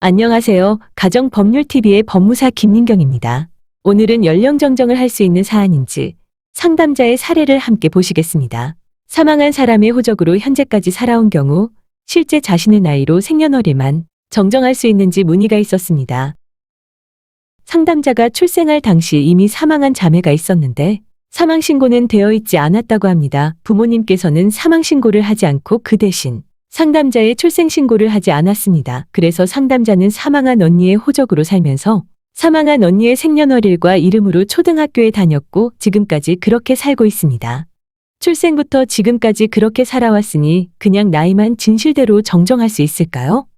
안녕하세요. 가정법률TV의 법무사 김민경입니다. 오늘은 연령 정정을 할 수 있는 사안인지 상담자의 사례를 함께 보시겠습니다. 사망한 사람의 호적으로 현재까지 살아온 경우 실제 자신의 나이로 생년월일만 정정할 수 있는지 문의가 있었습니다. 상담자가 출생할 당시 이미 사망한 자매가 있었는데 사망 신고는 되어 있지 않았다고 합니다. 부모님께서는 사망 신고를 하지 않고 그 대신 상담자의 출생 신고를 하지 않았습니다. 그래서 상담자는 사망한 언니의 호적으로 살면서 사망한 언니의 생년월일과 이름으로 초등학교에 다녔고 지금까지 그렇게 살고 있습니다. 출생부터 지금까지 그렇게 살아왔으니 그냥 나이만 진실대로 정정할 수 있을까요?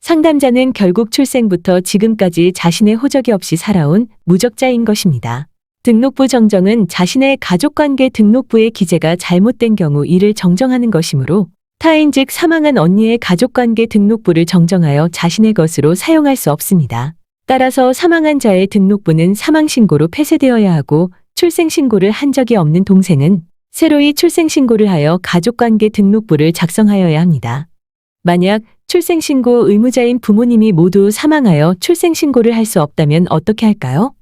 상담자는 결국 출생부터 지금까지 자신의 호적이 없이 살아온 무적자인 것입니다. 등록부 정정은 자신의 가족관계 등록부의 기재가 잘못된 경우 이를 정정하는 것이므로 타인 즉 사망한 언니의 가족관계 등록부를 정정하여 자신의 것으로 사용할 수 없습니다. 따라서 사망한 자의 등록부는 사망신고로 폐쇄되어야 하고 출생신고를 한 적이 없는 동생은 새로이 출생신고를 하여 가족관계 등록부를 작성하여야 합니다. 만약 출생신고 의무자인 부모님이 모두 사망하여 출생신고를 할 수 없다면 어떻게 할까요?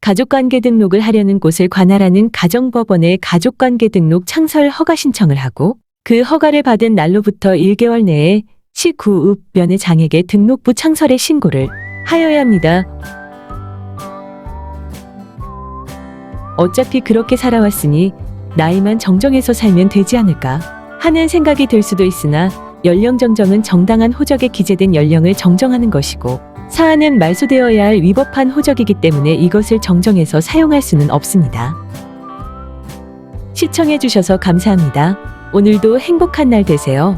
가족관계 등록을 하려는 곳을 관할하는 가정법원에 가족관계 등록 창설 허가 신청을 하고 그 허가를 받은 날로부터 1개월 내에 시구읍 면의 장에게 등록부 창설의 신고를 하여야 합니다. 어차피 그렇게 살아왔으니 나이만 정정해서 살면 되지 않을까 하는 생각이 들 수도 있으나 연령 정정은 정당한 호적에 기재된 연령을 정정하는 것이고 사안은 말소되어야 할 위법한 호적이기 때문에 이것을 정정해서 사용할 수는 없습니다. 시청해주셔서 감사합니다. 오늘도 행복한 날 되세요.